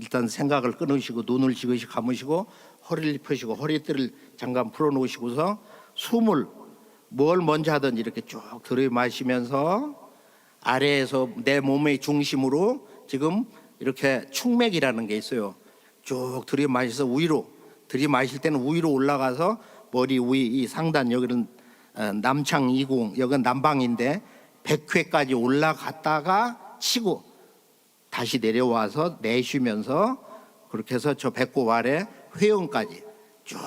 일단 생각을 끊으시고 눈을 지그시 감으시고 허리를 펴시고 허리띠를 잠깐 풀어놓으시고서 숨을 뭘 먼저 하든 이렇게 쭉 들이마시면서 아래에서 내 몸의 중심으로 지금 이렇게 충맥이라는 게 있어요. 쭉 들이마셔서 위로 들이마실 때는 위로 올라가서 머리 위 이 상단 여기는 어, 남창 이궁 여기는 남방인데 백회까지 올라갔다가 치고 다시 내려와서 내쉬면서 그렇게 해서 저 배꼽 아래 회원까지 쭉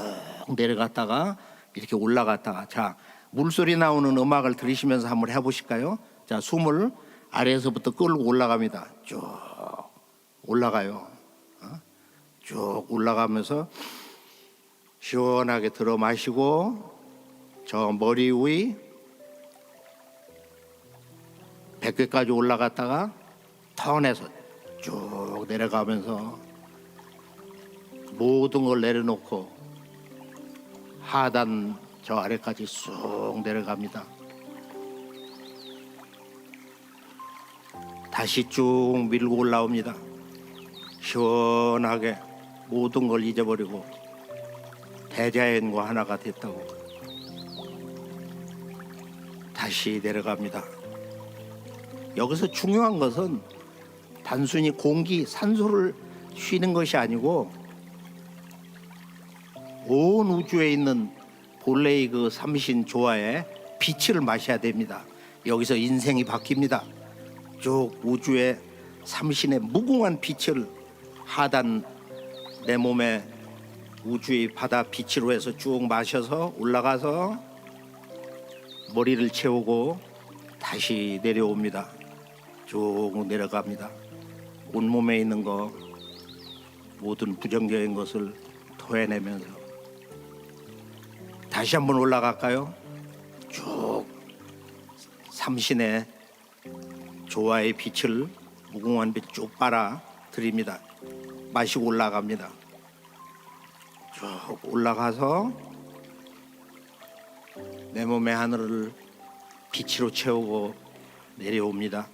내려갔다가 이렇게 올라갔다가 자 물소리 나오는 음악을 들으시면서 한번 해보실까요? 자 숨을 아래에서부터 끌고 올라갑니다. 쭉 올라가요. 어? 쭉 올라가면서 시원하게 들어 마시고 저 머리 위 백회까지 올라갔다가 턴에서 쭉 내려가면서 모든 걸 내려놓고 하단 저 아래까지 쑥 내려갑니다. 다시 쭉 밀고 올라옵니다. 시원하게 모든 걸 잊어버리고 대자연과 하나가 됐다고 다시 내려갑니다. 여기서 중요한 것은 단순히 공기 산소를 쉬는 것이 아니고 온 우주에 있는 본래의 그 삼신 조화의 빛을 마셔야 됩니다. 여기서 인생이 바뀝니다. 쭉 우주의 삼신의 무궁한 빛을 하단 내 몸에 우주의 바다 빛으로 해서 쭉 마셔서 올라가서 머리를 채우고 다시 내려옵니다. 쭉 내려갑니다. 온몸에 있는 거 모든 부정적인 것을 토해내면서 다시 한번 올라갈까요? 쭉 삼신의 조화의 빛을 무궁한 빛 쭉 빨아 드립니다. 마시고 올라갑니다. 쭉 올라가서 내 몸의 하늘을 빛으로 채우고 내려옵니다.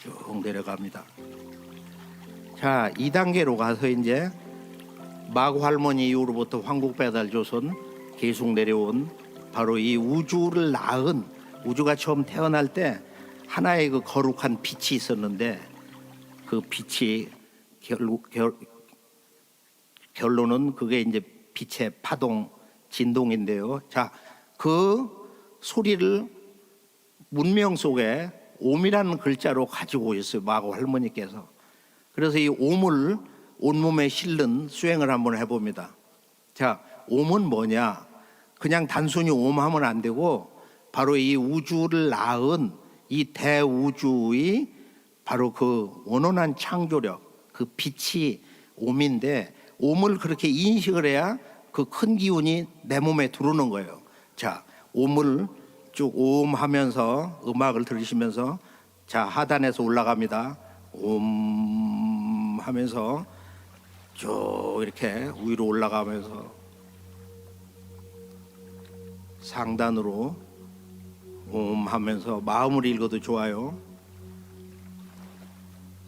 쭉 내려갑니다. 자, 2단계로 가서 이제 마구 할머니 이후로부터 황국 배달 조선 계속 내려온 바로 이 우주를 낳은 우주가 처음 태어날 때 하나의 그 거룩한 빛이 있었는데 그 빛이 결국 결, 결론은 그게 이제 빛의 파동 진동인데요. 자, 그 소리를 문명 속에 옴이라는 글자로 가지고 있어요. 마고 할머니께서. 그래서 이 옴을 온몸에 실는 수행을 한번 해봅니다. 자, 옴은 뭐냐? 그냥 단순히 옴 하면 안 되고 바로 이 우주를 낳은 이 대우주의 바로 그 원원한 창조력, 그 빛이 옴인데 옴을 그렇게 인식을 해야 그 큰 기운이 내 몸에 들어오는 거예요. 자, 옴을 쭉 옴 하면서 음악을 들으시면서 자, 하단에서 올라갑니다. 옴 하면서 쭉 이렇게 위로 올라가면서 상단으로 옴 하면서 마음을 읽어도 좋아요.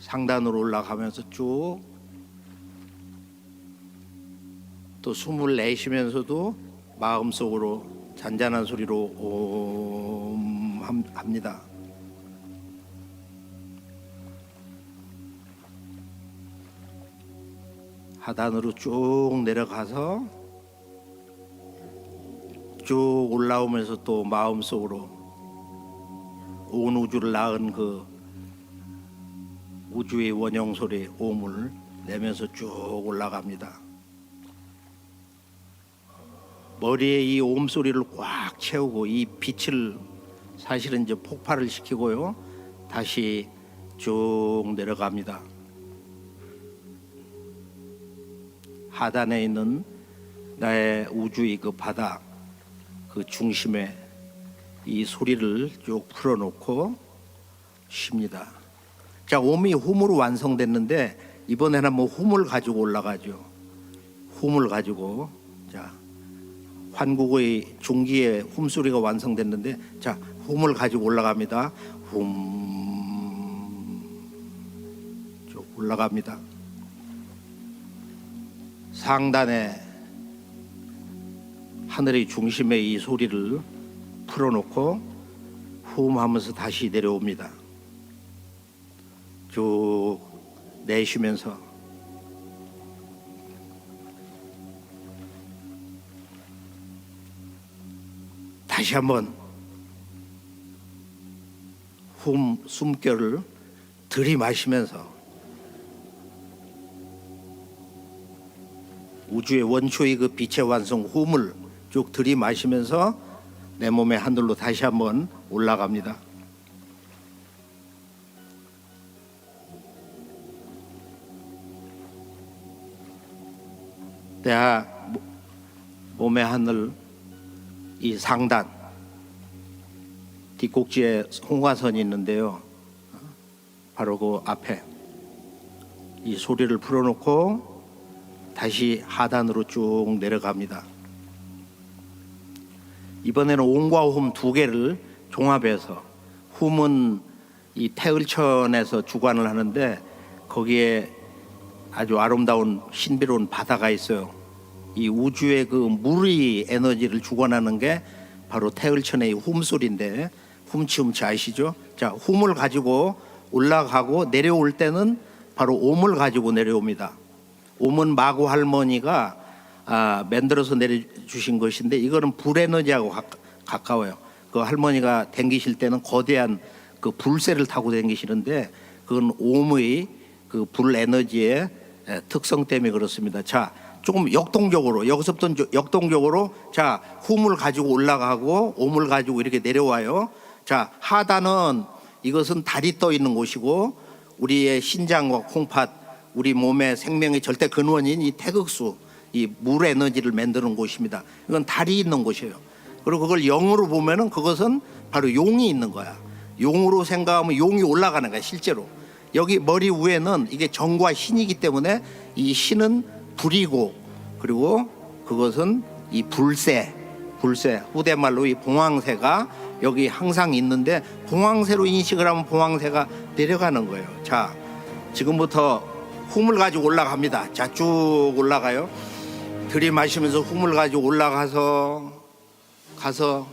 상단으로 올라가면서 쭉 또 숨을 내쉬면서도 마음속으로 잔잔한 소리로 옴 함- 합니다. 하단으로 쭉 내려가서 쭉 올라오면서 또 마음속으로 온 우주를 낳은 그 우주의 원형 소리 오물 내면서 쭉 올라갑니다. 머리에 이 옴 소리를 꽉 채우고 이 빛을 사실은 이제 폭발을 시키고요. 다시 쭉 내려갑니다. 하단에 있는 나의 우주의 그 바다 그 중심에 이 소리를 쭉 풀어놓고 쉽니다. 자, 옴이 홈으로 완성됐는데 이번에는 한번 홈을 가지고 올라가죠. 홈을 가지고 자 환국의 중기의 홈 소리가 완성됐는데 자 홈을 가지고 올라갑니다. 홈쭉 올라갑니다. 상단에 하늘의 중심에 이 소리를 풀어놓고 호흡하면서 다시 내려옵니다. 쭉 내쉬면서 다시 한번 홈 숨결을 들이마시면서 우주의 원초의 그 빛의 완성 홈을 쭉 들이마시면서 내 몸의 하늘로 다시 한번 올라갑니다. 내 모- 몸의 하늘 이 상단 뒷꼭지에 홍화선이 있는데요. 바로 그 앞에 이 소리를 풀어놓고 다시 하단으로 쭉 내려갑니다. 이번에는 온과 홈 두 개를 종합해서 홈은 이 태을천에서 주관을 하는데 거기에 아주 아름다운 신비로운 바다가 있어요. 이 우주의 그 물의 에너지를 주관하는 게 바로 태을천의 홈소리인데 훔치훔치 아시죠? 자, 홈을 가지고 올라가고 내려올 때는 바로 옴을 가지고 내려옵니다. 옴은 마구 할머니가 아, 만들어서 내려주신 것인데 이거는 불 에너지하고 가, 가까워요. 그 할머니가 댕기실 때는 거대한 그 불새를 타고 댕기시는데 그건 옴의 그 불 에너지의 에, 특성 때문에 그렇습니다. 자, 조금 역동적으로 여기서부터 좀 역동적으로 자 홈을 가지고 올라가고 옴을 가지고 이렇게 내려와요. 자 하단은 이것은 달이 떠 있는 곳이고 우리의 신장과 콩팥 우리 몸의 생명의 절대 근원인 이 태극수 이 물 에너지를 만드는 곳입니다. 이건 달이 있는 곳이에요. 그리고 그걸 영으로 보면은 그것은 바로 용이 있는 거야. 용으로 생각하면 용이 올라가는 거야 실제로. 여기 머리 위에는 이게 정과 신이기 때문에 이 신은 불이고 그리고 그것은 이 불새 불새 후대 말로 이 봉황새가 여기 항상 있는데 봉황새로 인식을 하면 봉황새가 내려가는 거예요. 자 지금부터 hum을 가지고 올라갑니다. 자 쭉 올라가요. 들이마시면서 hum을 가지고 올라가서 가서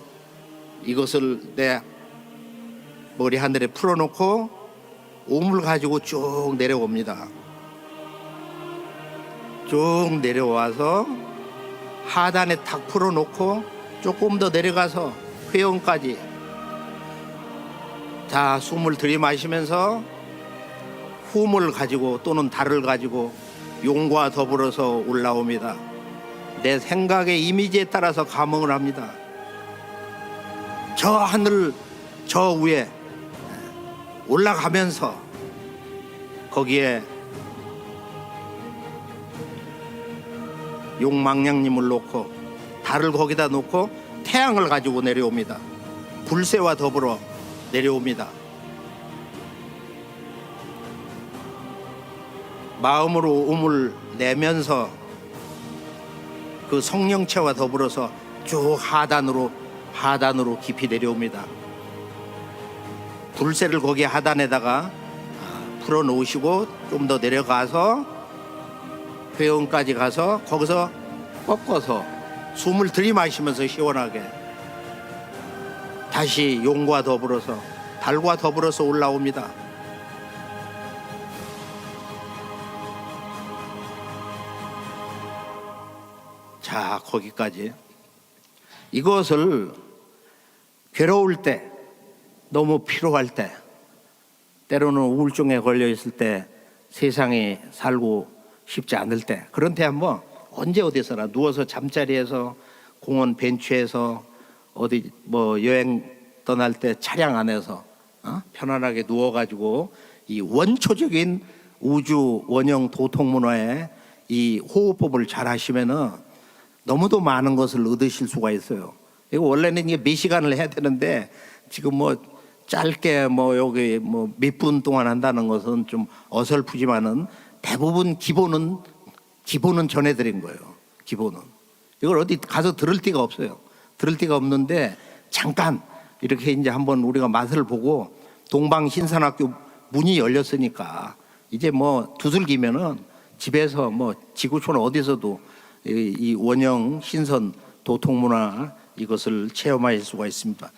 이것을 내 머리 하늘에 풀어놓고 옴을 가지고 쭉 내려옵니다. 쭉 내려와서 하단에 탁 풀어놓고 조금 더 내려가서 회원까지 자 숨을 들이마시면서 hum을 가지고 또는 달을 가지고 용과 더불어서 올라옵니다. 내 생각의 이미지에 따라서 감흥을 합니다. 저 하늘 저 위에 올라가면서 거기에 용망량님을 놓고 달을 거기다 놓고 태양을 가지고 내려옵니다. 불새와 더불어 내려옵니다. 마음으로 음을 내면서 그 성령체와 더불어서 쭉 하단으로 하단으로 깊이 내려옵니다. 불새를 거기 하단에다가 아, 풀어 놓으시고 좀 더 내려가서 회원까지 가서 거기서 꺾어서 숨을 들이마시면서 시원하게 다시 용과 더불어서 달과 더불어서 올라옵니다. 거기까지. 이것을 괴로울 때, 너무 피로할 때, 때로는 우울증에 걸려 있을 때, 세상에 살고 싶지 않을 때, 그런 때 한번 언제 어디서나 누워서 잠자리에서 공원 벤치에서 어디 뭐 여행 떠날 때 차량 안에서 어? 편안하게 누워가지고 이 원초적인 우주 원형 도통 문화의 이 호흡법을 잘 하시면은 너무도 많은 것을 얻으실 수가 있어요. 이거 원래는 이게 몇 시간을 해야 되는데 지금 뭐 짧게 뭐 여기 뭐 몇 분 동안 한다는 것은 좀 어설프지만은 대부분 기본은 기본은 전해드린 거예요. 기본은 이걸 어디 가서 들을 데가 없어요. 들을 데가 없는데 잠깐 이렇게 이제 한번 우리가 맛을 보고 동방 신선학교 문이 열렸으니까 이제 뭐 두들기면은 집에서 뭐 지구촌 어디서도 이, 이 원형 신선 도통 문화 이것을 체험할 수가 있습니다.